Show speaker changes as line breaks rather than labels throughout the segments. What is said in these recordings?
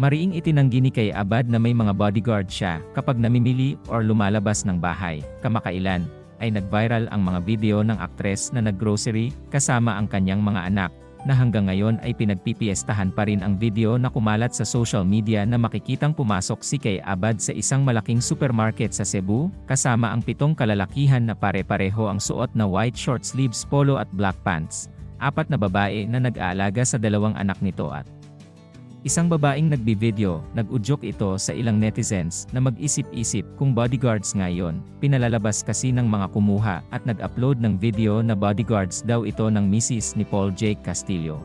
Mariing itinanggi ni kay Abad na may mga bodyguard siya kapag namimili or lumalabas ng bahay. Kamakailan, ay nag-viral ang mga video ng aktres na naggrocery kasama ang kanyang mga anak na hanggang ngayon ay pinagpipiestahan pa rin ang video na kumalat sa social media na makikitang pumasok si Kay Abad sa isang malaking supermarket sa Cebu, kasama ang pitong kalalakihan na pare-pareho ang suot na white short sleeves polo at black pants, apat na babae na nag-aalaga sa dalawang anak nito at Isang babaeng nagbi-video, nag-udyok ito sa ilang netizens na mag-isip-isip kung bodyguards ngayon. Pinalalabas kasi ng mga kumuha at nag-upload ng video na bodyguards daw ito ng misis ni Paul Jake Castillo.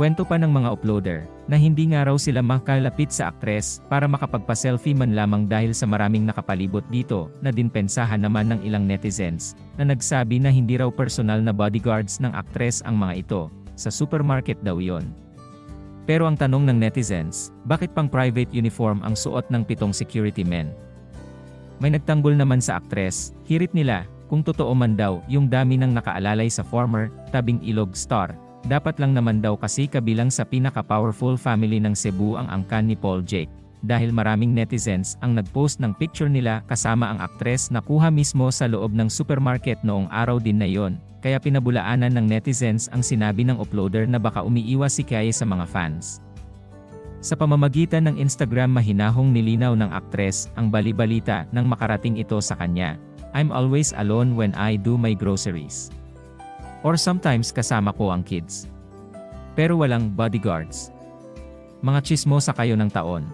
Kwento pa ng mga uploader, na hindi nga raw sila makalapit sa aktres para makapagpa-selfie man lamang dahil sa maraming nakapalibot dito, na dinpensahan naman ng ilang netizens, na nagsabi na hindi raw personal na bodyguards ng aktres ang mga ito, sa supermarket daw yon. Pero ang tanong ng netizens, bakit pang private uniform ang suot ng pitong security men? May nagtanggol naman sa aktres, hirit nila, kung totoo man daw yung dami ng nakaalalay sa former, tabing ilog star, dapat lang naman daw kasi kabilang sa pinaka-powerful family ng Cebu ang angkan ni Paul Jake. Dahil maraming netizens ang nagpost ng picture nila kasama ang aktres na kuha mismo sa loob ng supermarket noong araw din na yon, kaya pinabulaanan ng netizens ang sinabi ng uploader na baka umiiwas si Kay sa mga fans. Sa pamamagitan ng Instagram mahinahong nilinaw ng aktres ang balibalita nang makarating ito sa kanya. I'm always alone when I do my groceries. Or sometimes kasama ko ang kids. Pero walang bodyguards. Mga chismosa kayo ng taon.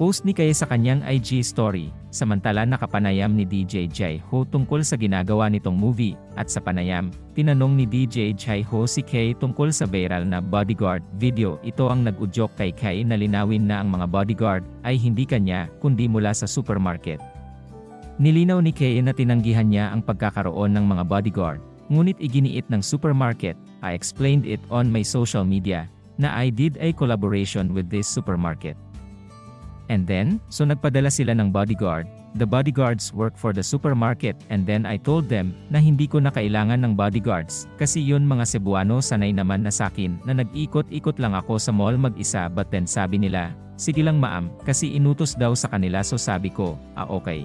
Post ni Kay sa kanyang IG story, samantala nakapanayam ni DJ Jai Ho tungkol sa ginagawa nitong movie, at sa panayam, tinanong ni DJ Jai Ho si Kay tungkol sa viral na bodyguard video. Ito ang nag-udyok kay Kay na linawin na ang mga bodyguard ay hindi kanya, kundi mula sa supermarket. Nilinaw ni Kay na tinanggihan niya ang pagkakaroon ng mga bodyguard, ngunit iginiit ng supermarket, I explained it on my social media, na I did a collaboration with this supermarket. And then, so nagpadala sila ng bodyguard. The bodyguards work for the supermarket and then I told them na hindi ko na kailangan ng bodyguards kasi yun mga Cebuano sanay naman na sakin na nag-ikot-ikot lang ako sa mall mag-isa but then sabi nila, sige lang maam kasi inutos daw sa kanila so sabi ko, ah okay.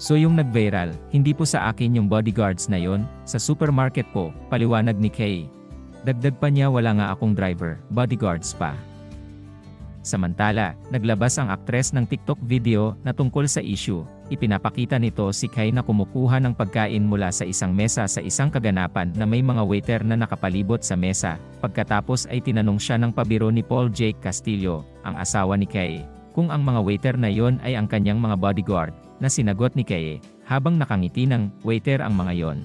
So yung nag-viral, hindi po sa akin yung bodyguards na yon, sa supermarket po, paliwanag ni Kay. Dagdag pa niya wala nga akong driver, bodyguards pa. Samantala, naglabas ang aktres ng TikTok video na tungkol sa issue. Ipinapakita nito si Kai na kumukuha ng pagkain mula sa isang mesa sa isang kaganapan na may mga waiter na nakapalibot sa mesa. Pagkatapos ay tinanong siya ng pabiro ni Paul Jake Castillo, ang asawa ni Kai, kung ang mga waiter na yon ay ang kanyang mga bodyguard, na sinagot ni Kai, habang nakangiti ng waiter ang mga yon.